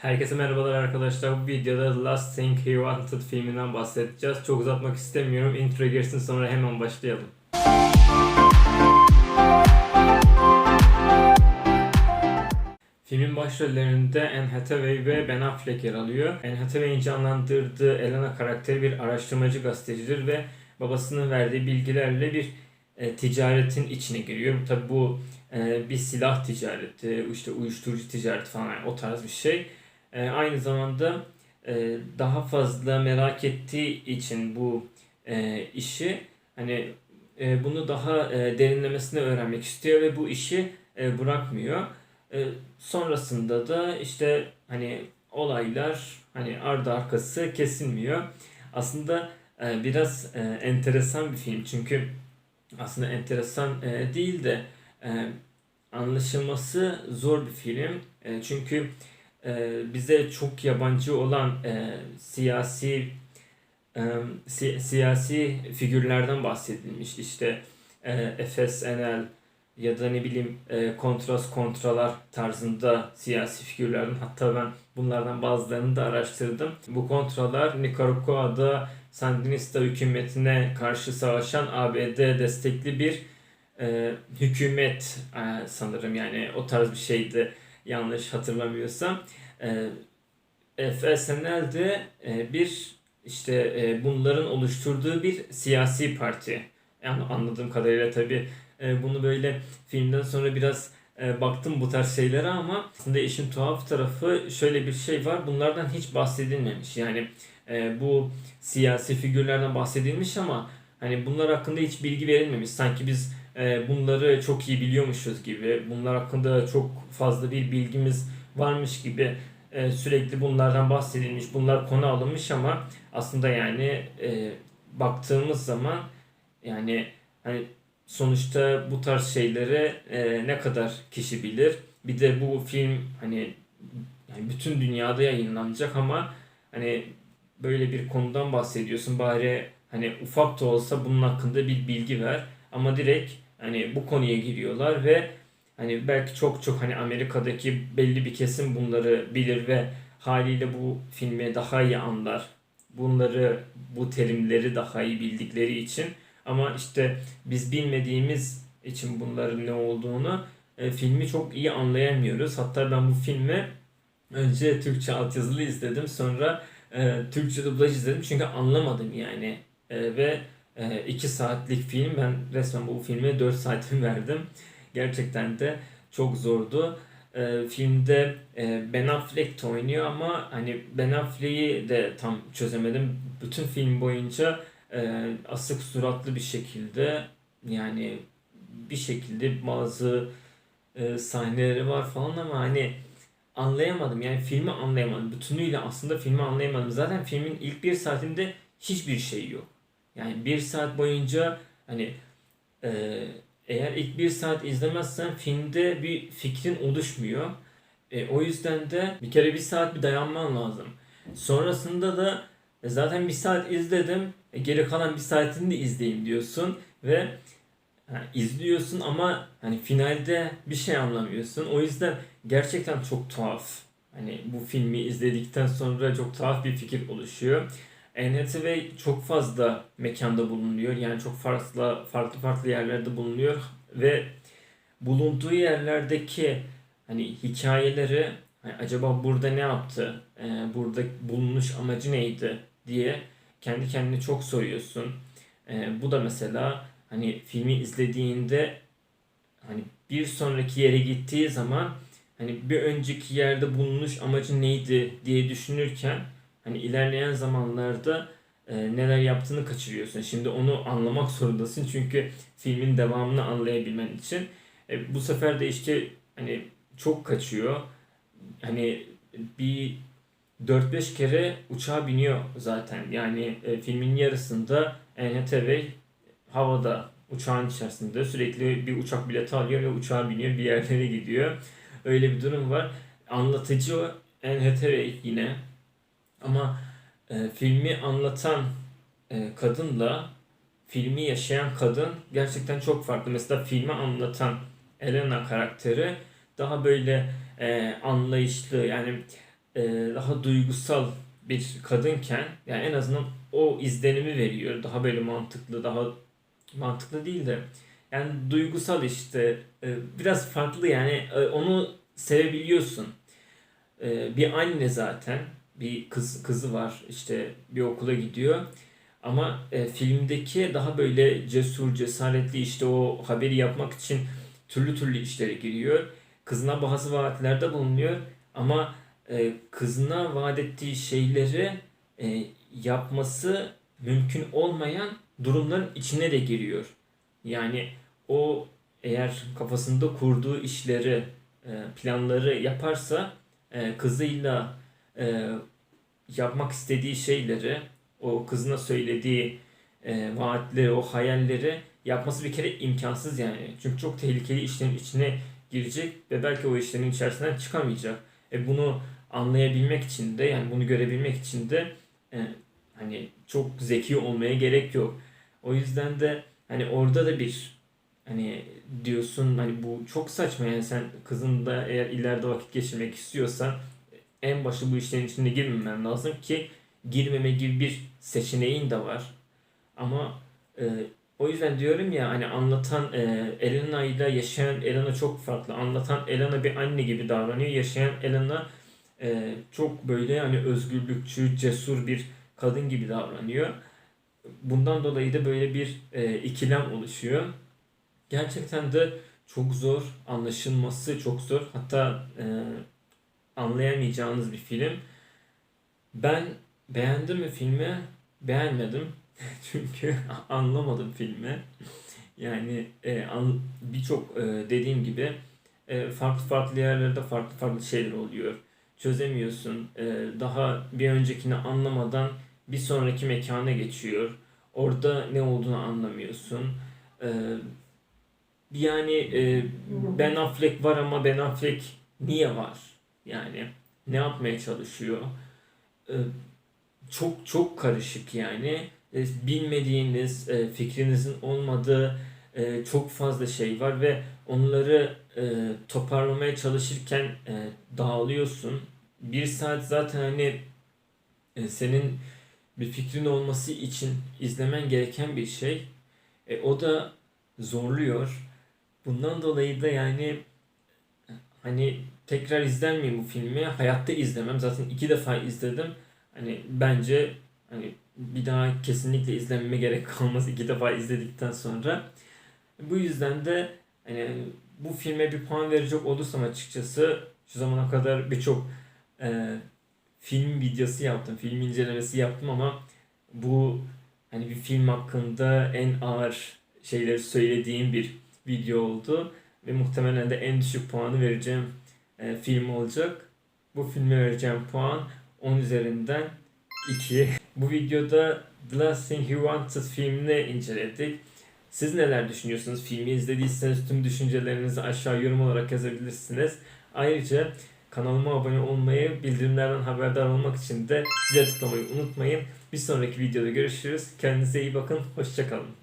Herkese merhabalar arkadaşlar. Bu videoda Last Thing He Wanted filminden bahsedeceğiz. Çok uzatmak istemiyorum. Intro girsin sonra hemen başlayalım. Filmin başrollerinde Anne Hathaway ve Ben Affleck yer alıyor. Anne Hathaway'in canlandırdığı Elena karakteri bir araştırmacı gazetecidir ve babasının verdiği bilgilerle bir e, ticaretin içine giriyor. Tabi bu e, bir silah ticareti, işte uyuşturucu ticareti falan yani o tarz bir şey. E, aynı zamanda e, daha fazla merak ettiği için bu e, işi hani e, bunu daha e, derinlemesine öğrenmek istiyor ve bu işi e, bırakmıyor. E, sonrasında da işte hani olaylar hani ardı arkası kesilmiyor. Aslında e, biraz e, enteresan bir film çünkü aslında enteresan e, değil de e, anlaşılması zor bir film. E, çünkü e, bize çok yabancı olan e, siyasi e, si- siyasi figürlerden bahsedilmiş. İşte e, Efes ya da ne bileyim e, kontrast kontralar tarzında siyasi figürlerden hatta ben bunlardan bazılarını da araştırdım. Bu kontralar Nikaragua'da Sandinista hükümetine karşı savaşan ABD destekli bir e, hükümet e, sanırım yani o tarz bir şeydi yanlış hatırlamıyorsam. E, FSNL de e, bir işte e, bunların oluşturduğu bir siyasi parti. Yani anladığım kadarıyla tabii e, bunu böyle filmden sonra biraz e, baktım bu tarz şeylere ama aslında işin tuhaf tarafı şöyle bir şey var. Bunlardan hiç bahsedilmemiş. Yani e, bu siyasi figürlerden bahsedilmiş ama hani bunlar hakkında hiç bilgi verilmemiş. Sanki biz bunları çok iyi biliyormuşuz gibi, bunlar hakkında çok fazla bir bilgimiz varmış gibi e, sürekli bunlardan bahsedilmiş, bunlar konu alınmış ama aslında yani e, baktığımız zaman yani hani sonuçta bu tarz şeylere e, ne kadar kişi bilir? Bir de bu film hani bütün dünyada yayınlanacak ama hani böyle bir konudan bahsediyorsun bari hani ufak da olsa bunun hakkında bir bilgi ver ama direkt hani bu konuya giriyorlar ve hani belki çok çok hani Amerika'daki belli bir kesim bunları bilir ve haliyle bu filmi daha iyi anlar. Bunları bu terimleri daha iyi bildikleri için ama işte biz bilmediğimiz için bunların ne olduğunu e, filmi çok iyi anlayamıyoruz. Hatta ben bu filmi önce Türkçe altyazılı izledim. Sonra e, Türkçe dublaj izledim. Çünkü anlamadım yani. E, ve 2 saatlik film. Ben resmen bu filme 4 saatimi verdim. Gerçekten de çok zordu. E, filmde e, Ben Affleck de oynuyor ama hani Ben Affleck'i de tam çözemedim. Bütün film boyunca e, asık suratlı bir şekilde yani bir şekilde bazı e, sahneleri var falan ama hani anlayamadım. Yani filmi anlayamadım. Bütünüyle aslında filmi anlayamadım. Zaten filmin ilk bir saatinde hiçbir şey yok. Yani bir saat boyunca hani e, eğer ilk bir saat izlemezsen filmde bir fikrin oluşmuyor. E, o yüzden de bir kere bir saat bir dayanman lazım. Sonrasında da e, zaten bir saat izledim. E, geri kalan bir saatini de izleyeyim diyorsun ve ha, izliyorsun ama hani finalde bir şey anlamıyorsun. O yüzden gerçekten çok tuhaf. Hani bu filmi izledikten sonra çok tuhaf bir fikir oluşuyor. Anne çok fazla mekanda bulunuyor. Yani çok farklı farklı farklı yerlerde bulunuyor ve bulunduğu yerlerdeki hani hikayeleri hani acaba burada ne yaptı? Ee, burada bulunuş amacı neydi diye kendi kendine çok soruyorsun. Ee, bu da mesela hani filmi izlediğinde hani bir sonraki yere gittiği zaman hani bir önceki yerde bulunuş amacı neydi diye düşünürken hani ilerleyen zamanlarda e, neler yaptığını kaçırıyorsun. Şimdi onu anlamak zorundasın çünkü filmin devamını anlayabilmen için. E, bu sefer de işte hani çok kaçıyor. Hani bir 4-5 kere uçağa biniyor zaten. Yani e, filmin yarısında Anne Hathaway havada uçağın içerisinde sürekli bir uçak bileti alıyor ve uçağa biniyor bir yerlere gidiyor. Öyle bir durum var. Anlatıcı Anne Hathaway yine ama e, filmi anlatan e, kadınla filmi yaşayan kadın gerçekten çok farklı. Mesela filmi anlatan Elena karakteri daha böyle e, anlayışlı yani e, daha duygusal bir kadınken yani en azından o izlenimi veriyor. Daha böyle mantıklı, daha mantıklı değil de yani duygusal işte e, biraz farklı yani e, onu sevebiliyorsun. E, bir anne zaten bir kız kızı var işte bir okula gidiyor. Ama e, filmdeki daha böyle cesur, cesaretli işte o haberi yapmak için türlü türlü işlere giriyor. Kızına bazı vaatlerde bulunuyor ama e, kızına vaat ettiği şeyleri e, yapması mümkün olmayan durumların içine de giriyor. Yani o eğer kafasında kurduğu işleri, e, planları yaparsa e, kızıyla e, yapmak istediği şeyleri, o kızına söylediği e, vaatleri, o hayalleri yapması bir kere imkansız yani. Çünkü çok tehlikeli işlerin içine girecek ve belki o işlerin içerisinden çıkamayacak. E bunu anlayabilmek için de yani bunu görebilmek için de e, hani çok zeki olmaya gerek yok. O yüzden de hani orada da bir hani diyorsun hani bu çok saçma yani sen kızın da eğer ileride vakit geçirmek istiyorsan en başta bu işlerin içine girmemen lazım ki girmeme gibi bir seçeneğin de var. Ama e, o yüzden diyorum ya hani anlatan e, Elena ile yaşayan Elena çok farklı. Anlatan Elena bir anne gibi davranıyor. Yaşayan Elena e, çok böyle hani özgürlükçü, cesur bir kadın gibi davranıyor. Bundan dolayı da böyle bir e, ikilem oluşuyor. Gerçekten de çok zor, anlaşılması çok zor. Hatta e, anlayamayacağınız bir film. Ben beğendim mi filmi? Beğenmedim. Çünkü anlamadım filmi. Yani e, birçok e, dediğim gibi e, farklı farklı yerlerde farklı farklı şeyler oluyor. Çözemiyorsun. E, daha bir öncekini anlamadan bir sonraki mekana geçiyor. Orada ne olduğunu anlamıyorsun. E, yani e, Ben Affleck var ama Ben Affleck niye var? Yani ne yapmaya çalışıyor? E, çok çok karışık yani. E, bilmediğiniz, e, fikrinizin olmadığı e, çok fazla şey var ve onları e, toparlamaya çalışırken dağılıyorsun. Bir saat zaten hani senin bir fikrin olması için izlemen gereken bir şey. E, o da zorluyor. Bundan dolayı da yani hani tekrar izler miyim bu filmi? Hayatta izlemem. Zaten iki defa izledim. Hani bence hani bir daha kesinlikle izlememe gerek kalmaz iki defa izledikten sonra. Bu yüzden de hani bu filme bir puan verecek olursam açıkçası şu zamana kadar birçok e, film videosu yaptım, film incelemesi yaptım ama bu hani bir film hakkında en ağır şeyleri söylediğim bir video oldu ve muhtemelen de en düşük puanı vereceğim e, film olacak. Bu filme vereceğim puan 10 üzerinden 2. Bu videoda The Last Thing You Wanted filmini inceledik. Siz neler düşünüyorsunuz? Filmi izlediyseniz tüm düşüncelerinizi aşağı yorum olarak yazabilirsiniz. Ayrıca kanalıma abone olmayı, bildirimlerden haberdar olmak için de zile tıklamayı unutmayın. Bir sonraki videoda görüşürüz. Kendinize iyi bakın. Hoşçakalın.